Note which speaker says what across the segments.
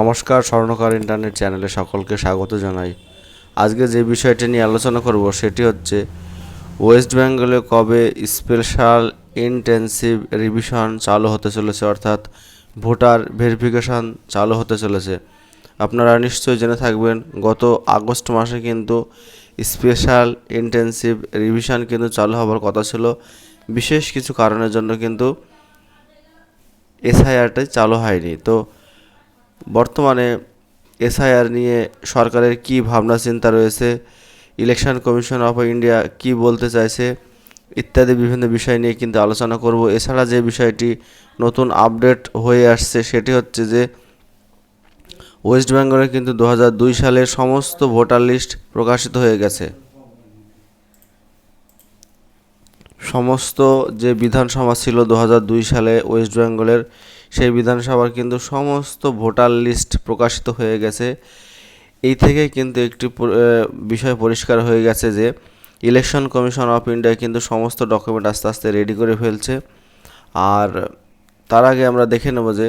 Speaker 1: নমস্কার স্বর্ণকার ইন্টারনেট চ্যানেলে সকলকে স্বাগত জানাই। আজকে যে বিষয়টি নিয়ে আলোচনা করব সেটি হচ্ছে, ওয়েস্ট বেঙ্গলে কবে স্পেশাল ইন্টেন্সিভ রিভিশন চালু হতে চলেছে, অর্থাৎ ভোটার ভেরিফিকেশন চালু হতে চলেছে। আপনারা নিশ্চয়ই জেনে থাকবেন, গত আগস্ট মাসে কিন্তু স্পেশাল ইন্টেন্সিভ রিভিশন কিন্তু চালু হবার কথা ছিল। বিশেষ কিছু কারণের জন্য কিন্তু এসআইআরটাই চালু হয়নি। তো বর্তমানে এসআইআর নিয়ে সরকারের কি ভাবনা চিন্তা রয়েছে, ইলেকশন কমিশন অফ ইন্ডিয়া কি বলতে চাইছে, ইত্যাদি বিভিন্ন বিষয় নিয়ে কিন্তু আলোচনা করব। এছাড়া যে বিষয়টি নতুন আপডেট হয়ে আসছে সেটি হচ্ছে যে, ওয়েস্ট বেঙ্গলে কিন্তু দু সালে সমস্ত ভোটার লিস্ট প্রকাশিত হয়ে গেছে। সমস্ত যে বিধানসভা ছিল দু হাজার দুই সালে ওয়েস্ট বেঙ্গলের সেই বিধানসভার কিন্তু সমস্ত ভোটার লিস্ট প্রকাশিত হয়ে গেছে। এই থেকে কিন্তু একটি বিষয় পরিষ্কার হয়ে গেছে যে, ইলেকশন কমিশন অফ ইন্ডিয়া কিন্তু সমস্ত ডকুমেন্ট আস্তে আস্তে রেডি করে ফেলছে। আর তার আগে আমরা দেখে নেব যে,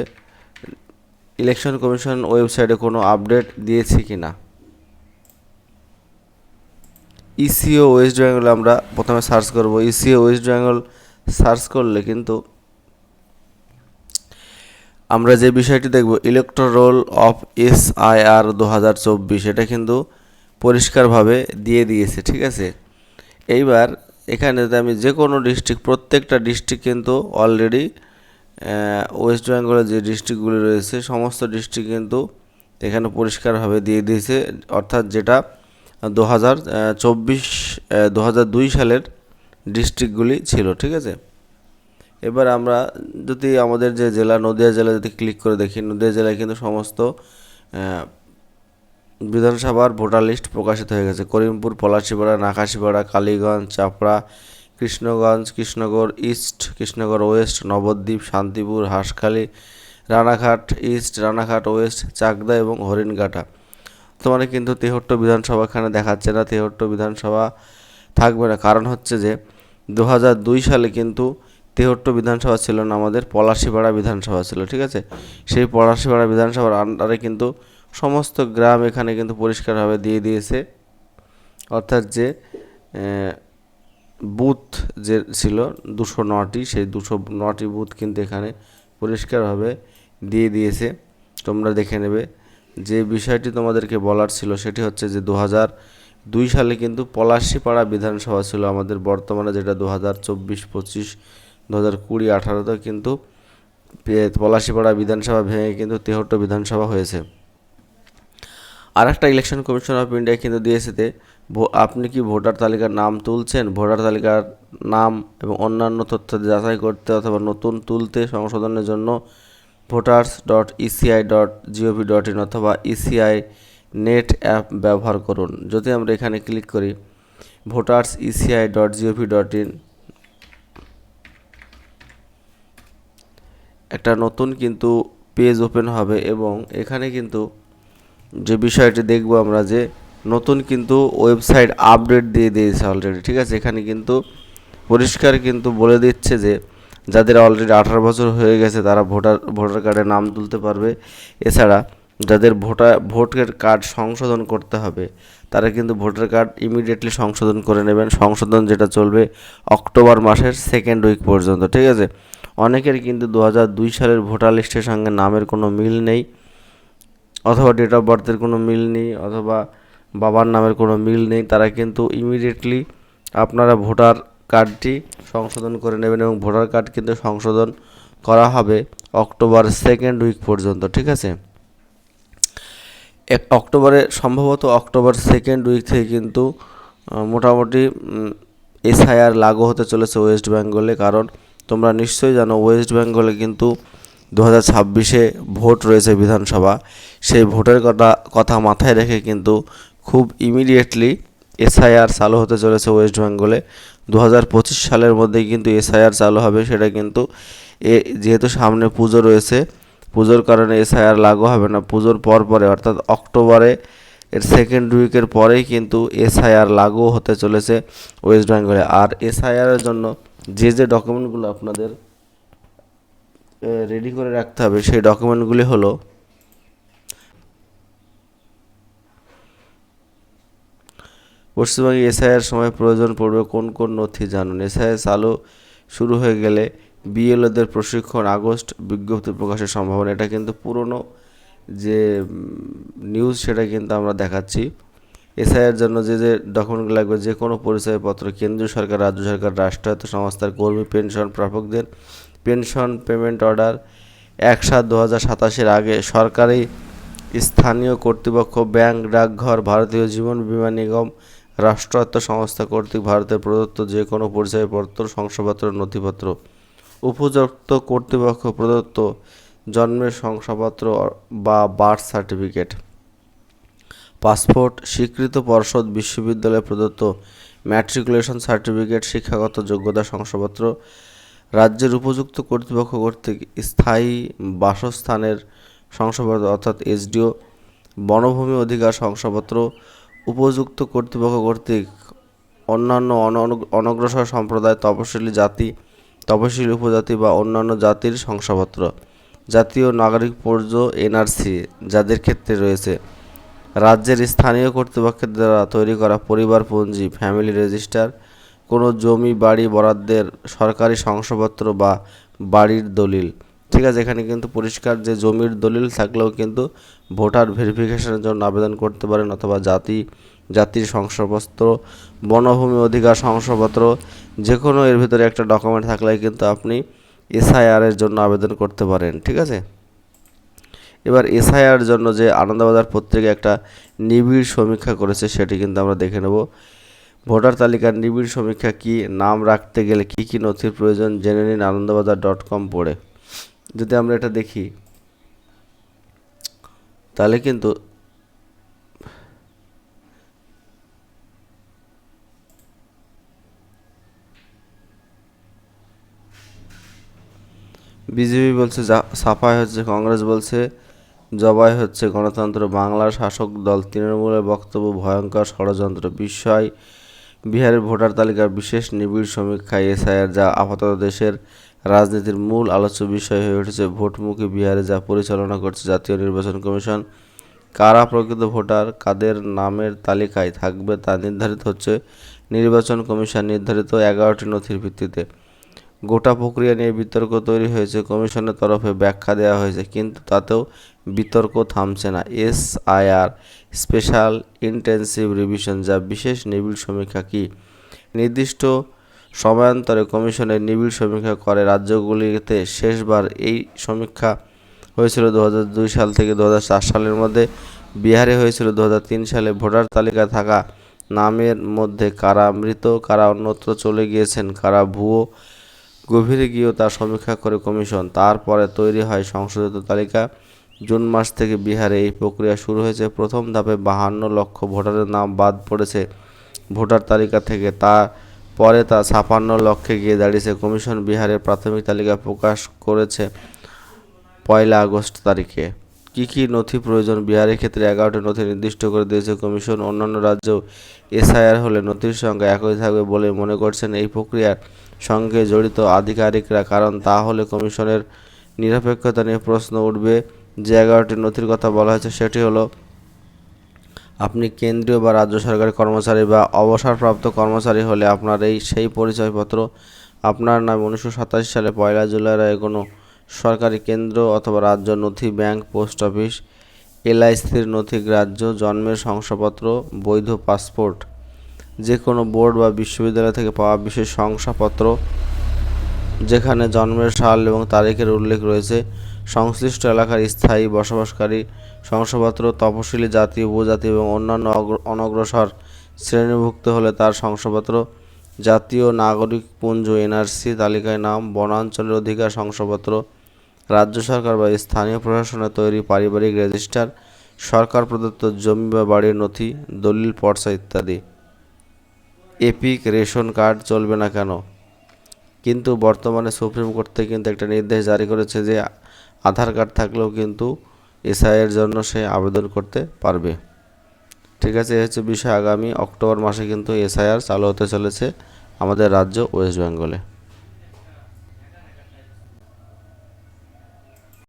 Speaker 1: ইলেকশন কমিশন ওয়েবসাইটে কোনো আপডেট দিয়েছে কি না। ইসিও ওয়েস্ট বেঙ্গল আমরা প্রথমে সার্চ করব। ইসিও ওয়েস্ট বেঙ্গল সার্চ করলে কিন্তু আমরা যে বিষয়টি দেখব electoral of S I R দু হাজার চব্বিশ, এটা কিন্তু পরিষ্কারভাবে দিয়ে দিয়েছে, ঠিক আছে? এইবার এখানে যদি আমি যে কোনো ডিস্ট্রিক্ট প্রত্যেকটা ডিস্ট্রিক্ট কিন্তু অলরেডি ওয়েস্ট বেঙ্গলের যে ডিস্ট্রিক্টগুলি রয়েছে, সমস্ত ডিস্ট্রিক্ট কিন্তু এখানে পরিষ্কারভাবে দিয়ে দিয়েছে, অর্থাৎ যেটা দু হাজার চব্বিশ দু সালের ডিস্ট্রিক্টগুলি ছিল, ঠিক আছে? এবার আমরা যদি আমাদের যে জেলা, নদিয়া জেলা যদি ক্লিক করে দেখি, নদিয়া জেলায় কিন্তু সমস্ত বিধানসভার ভোটার লিস্ট প্রকাশিত হয়ে গেছে। Karimpur, Palashipara, Nakashipara, Kaliganj, Chapra, Krishnaganj, Krishnagar east Krishnagar west Nabadwip, Shantipur, Hanskhali, Ranaghat east Ranaghat west Chakdah এবং হরিণঘাটা। তোমার কিন্তু তেহট্ট বিধানসভা এখানে দেখাচ্ছে না, তেহট্ট বিধানসভা থাকবে না। কারণ হচ্ছে যে দু সালে কিন্তু তেহট্ট বিধানসভা ছিল না, আমাদের পলাশিপাড়া বিধানসভা ছিল, ঠিক আছে? সেই পলাশিপাড়া বিধানসভার আন্ডারে কিন্তু সমস্ত গ্রাম এখানে কিন্তু পরিষ্কারভাবে দিয়ে দিয়েছে। অর্থাৎ যে বুথ যে ছিল, দুশো নটি, সেই দুশো নটি বুথ কিন্তু এখানে পরিষ্কারভাবে দিয়ে দিয়েছে। তোমরা দেখে নেবে, যে বিষয়টি তোমাদেরকে বলার ছিল সেটি হচ্ছে যে দু দুই সালে কিন্তু পলাশিপাড়া বিধানসভা ছিল আমাদের বর্তমানে, যেটা দু হাজার চব্বিশ পঁচিশ দু হাজার কুড়ি আঠারোতে কিন্তু পলাশিপাড়া বিধানসভা ভেঙে কিন্তু তেহট্ট বিধানসভা হয়েছে। আর একটা ইলেকশন কমিশন অফ ইন্ডিয়া কিন্তু দিয়েছে আপনি কি ভোটার তালিকার নাম তুলছেন? ভোটার তালিকার নাম এবং অন্যান্য তথ্য যাচাই করতে অথবা নতুন তুলতে সংশোধনের জন্য voters dot ECI dot G O V dot in অথবা ইসিআই নেট অ্যাপ ব্যবহার করুন। যদি আমরা এখানে ক্লিক করি voters ECI dot G O V dot in একটা নতুন কিন্তু পেজ ওপেন হবে এবং এখানে কিন্তু যে বিষয়টি দেখব আমরা যে নতুন কিন্তু ওয়েবসাইট আপডেট দিয়ে দিয়েছে অলরেডি ঠিক আছে? এখানে কিন্তু পরিষ্কার কিন্তু বলে দিচ্ছে যে যাদের অলরেডি আঠারো বছর হয়ে গেছে তারা ভোটার ভোটার কার্ডে নাম তুলতে পারবে। এছাড়া যাদের ভোটার ভোটের কার্ড সংশোধন করতে হবে, তারা কিন্তু ভোটার কার্ড ইমিডিয়েটলি সংশোধন করে নেবেন। সংশোধন যেটা চলবে অক্টোবর মাসের সেকেন্ড উইক পর্যন্ত, ঠিক আছে? অনেকের কিন্তু দু দুই সালের ভোটার লিস্টের সঙ্গে নামের কোনো মিল নেই, অথবা ডেট অফ বার্থের কোনো মিল নেই, অথবা বাবার নামের কোনো মিল নেই। তারা কিন্তু ইমিডিয়েটলি আপনারা ভোটার কার্ডটি সংশোধন করে নেবেন এবং ভোটার কার্ড কিন্তু সংশোধন করা হবে অক্টোবর সেকেন্ড উইক পর্যন্ত, ঠিক আছে? এক অক্টোবরে, সম্ভবত অক্টোবর সেকেন্ড উইক থেকে কিন্তু মোটামুটি এসআইআর লাগু হতে চলেছে ওয়েস্ট বেঙ্গলে কারণ তোমরা নিশ্চয়ই জানো ওয়েস্ট বেঙ্গলে কিন্তু দু হাজার ছাব্বিশে ভোট রয়েছে বিধানসভা। সেই ভোটের কথা কথা মাথায় রেখে কিন্তু খুব ইমিডিয়েটলি এসআইআর চালু হতে চলেছে ওয়েস্ট বেঙ্গলে। দু হাজার পঁচিশ সালের মধ্যেই কিন্তু এসআইআর চালু হবে, সেটা কিন্তু এ, যেহেতু সামনে পুজো রয়েছে, পুজোর কারণে এসআইআর লাগু হবে না। পুজোর পর পরে, অর্থাৎ অক্টোবরে, এর সেকেন্ড উইকের পরেই কিন্তু এসআইআর লাগু হতে চলেছে ওয়েস্ট বেঙ্গলে। আর এসআইআরের জন্য যে যে ডকুমেন্টগুলো আপনাদের রেডি করে রাখতে হবে, সেই ডকুমেন্টগুলি হলো পশ্চিমবঙ্গে এসআইয়ের সময় প্রয়োজন পড়বে কোন কোন নথি জানুন। এসআইয়ে চালু শুরু হয়ে গেলে বিএলওদের প্রশিক্ষণ আগস্ট বিজ্ঞপ্তি প্রকাশের সম্ভাবনা। এটা কিন্তু পুরনো যে নিউজ সেটা কিন্তু আমরা দেখাচ্ছি। এসআইয়ের জন্য যে যে ডকুমেন্ট লাগবে, যে কোনো পরিচয়পত্র, কেন্দ্রীয় সরকার, রাজ্য সরকার, রাষ্ট্রায়ত্ত সংস্থার কর্মী, পেনশন প্রাপকদের পেনশন পেমেন্ট অর্ডার এক সাত দু হাজার সাতাশের আগে সরকারি স্থানীয় কর্তৃপক্ষ, ব্যাংক, ডাকঘর, ভারতীয় জীবন বিমা নিগম, রাষ্ট্রায়ত্ত সংস্থা কর্তৃক ভারতের প্রদত্ত যে কোনো পরিচয়পত্র, শংসাপত্র, নথিপত্র, উপযুক্ত কর্তৃপক্ষ প্রদত্ত জন্মের শংসাপত্র বা বার্থ সার্টিফিকেট। পাসপোর্ট, স্বীকৃত পর্ষদ, বিশ্ববিদ্যালয় প্রদত্ত ম্যাট্রিকুলেশন সার্টিফিকেট শিক্ষাগত যোগ্যতা শংসাপত্র, রাজ্যের উপযুক্ত কর্তৃপক্ষ কর্তৃক স্থায়ী বাসস্থানের শংসাপত্র অর্থাৎ এসডিও, বনভূমি অধিকার শংসাপত্র, উপযুক্ত কর্তৃপক্ষ কর্তৃক অন্যান্য অন- অনগ্রসর সম্প্রদায় তপশিলি জাতি, তপশিলি উপজাতি বা অন্যান্য জাতির শংসাপত্র, জাতীয় নাগরিক পর্য, এনআরসি, যাদের ক্ষেত্রে রয়েছে। রাজ্যের স্থানীয় কর্তৃপক্ষের দ্বারা তৈরি করা পরিবার পঞ্জি ফ্যামিলি রেজিস্টার, কোনো জমি, বাড়ি, বরাদ্দের সরকারি শংসাপত্র বা বাড়ির দলিল। ঠিক আছে, এখানে কিন্তু পরিষ্কার যে জমির দলিল থাকলেও কিন্তু ভোটার ভেরিফিকেশনের জন্য আবেদন করতে পারেন অথবা জাতি, জাতির শংসাপত্র, বনভূমি অধিকার শংসাপত্র যে কোনো এর ভিতরে একটা ডকুমেন্ট থাকলে কিন্তু আপনি এসআইআর এর জন্য আবেদন করতে পারেন। ঠিক আছে? এবার এসআইআর জন্য যে আনন্দবাজার পত্রিকা একটা নিবিড় সমীক্ষা করেছে, সেটি কিন্তু আমরা দেখে নেব। ভোটার তালিকার নিবিড় সমীক্ষা কি, নাম রাখতে গেলে কি কি নথির প্রয়োজন, জেনে নিন আনন্দবাজার ডট কম পড়ে যদি আমরা এটা দেখি, তাহলে কিন্তু বিজেপি বলছে সাফাই হচ্ছে, কংগ্রেস বলছে জবাই হচ্ছে গণতন্ত্র বাংলার শাসক দল তৃণমূলের বক্তব্য, ভয়ঙ্কর ষড়যন্ত্র বিষয়। বিহারের ভোটার তালিকার বিশেষ নিবিড় সমীক্ষায় এসআইআর যা আপাতত দেশের রাজনীতির মূল আলোচ্য বিষয় হয়ে উঠেছে। ভোটমুখী বিহারে যা পরিচালনা করছে জাতীয় নির্বাচন কমিশন, কারা প্রকৃত ভোটার, কাদের নামের তালিকায় থাকবে তা নির্ধারিত হচ্ছে। নির্বাচন কমিশন নির্ধারিত এগারোটি নথির ভিত্তিতে গোটা প্রক্রিয়া নিয়ে বিতর্ক তৈরি হয়েছে। কমিশনের তরফে ব্যাখ্যা দেওয়া হয়েছে, কিন্তু তাতেও বিতর্ক থামছে না। এসআইআর স্পেশাল ইন্টেন্সিভ রিভিশন, যা বিশেষ নিবিড় সমীক্ষা কি? নির্দিষ্ট সময়ান্তরে কমিশনের নিবিড় সমীক্ষা করে রাজ্যগুলিতে শেষবার এই সমীক্ষা হয়েছিল দু সাল থেকে দু হাজার চার সালের মধ্যে। বিহারে হয়েছিল দু হাজার তিন সালে ভোটার তালিকায় থাকা নামের মধ্যে কারা মৃত, কারা অন্যত্র চলে গিয়েছেন, কারা ভুয়ো গভীরে গিয়েও তা সমীক্ষা করে কমিশন। তারপরে তৈরি হয় সংশোধিত তালিকা। জুন মাস থেকে বিহারে এই প্রক্রিয়া শুরু হয়েছে। প্রথম ধাপে বাহান্ন লক্ষ ভোটারের নাম বাদ পড়েছে ভোটার তালিকা থেকে। তা পরে তা ছাপান্ন লক্ষে গিয়ে দাঁড়িয়েছে। কমিশন বিহারের প্রাথমিক তালিকা প্রকাশ করেছে পয়লা আগস্ট তারিখে। কী কী নথি প্রয়োজন? বিহারের ক্ষেত্রে এগারোটি নথি নির্দিষ্ট করে দিয়েছে কমিশন। অন্যান্য রাজ্যেও এসআইআর হলে নথির সংখ্যা একই থাকবে বলে মনে করছেন এই প্রক্রিয়ার সঙ্গে জড়িত আধিকারিকরা, কারণ তা হলে কমিশনের নিরপেক্ষতা নিয়ে প্রশ্ন উঠবে। যে এগারোটি নথির কথা বলা হয়েছে, সেটি হলো, আপনি কেন্দ্রীয় বা রাজ্য সরকারি কর্মচারী বা অবসরপ্রাপ্ত কর্মচারী হলে আপনার এই সেই পরিচয়পত্র, আপনার নামে উনিশশো সাতাশি সালে পয়লা জুলাইয়ের কোনো সরকারি কেন্দ্র অথবা রাজ্য নথি, ব্যাংক, পোস্ট অফিস, এলআইসির নথি, গ্রাহ্য, জন্মের শংসাপত্র, বৈধ পাসপোর্ট যে কোনো বোর্ড বা বিশ্ববিদ্যালয় থেকে পাওয়া বিশেষ শংসাপত্র, যেখানে জন্মের সাল এবং তারিখের উল্লেখ রয়েছে, সংশ্লিষ্ট এলাকার স্থায়ী বসবাসকারী, শংসাপত্র তপশিলি জাতি, উপজাতি এবং অন্যান্য অনগ্রসর শ্রেণীভুক্ত হলে তার শংসাপত্র, জাতীয় নাগরিক পুঞ্জ এনআরসি তালিকায় নাম, বনাঞ্চলের অধিকার শংসাপত্র, রাজ্য সরকার বা স্থানীয় প্রশাসনের তৈরি পারিবারিক রেজিস্টার, সরকার প্রদত্ত জমি বা বাড়ির নথি, দলিল, পর্চা ইত্যাদি। এপিক রেশন কার্ড চলবে না কেন? কিন্তু বর্তমানে সুপ্রিম কোর্ট থেকে কিন্তু একটা নির্দেশ জারি করেছে যে আধার কার্ড থাকলেও কিন্তু এসআইয়ের জন্য সে আবেদন করতে পারবে। ঠিক আছে, এ হচ্ছে বিষয়। আগামী অক্টোবর মাসে কিন্তু এসআইআর চালু হতে চলেছে আমাদের রাজ্য ওয়েস্ট বেঙ্গলে।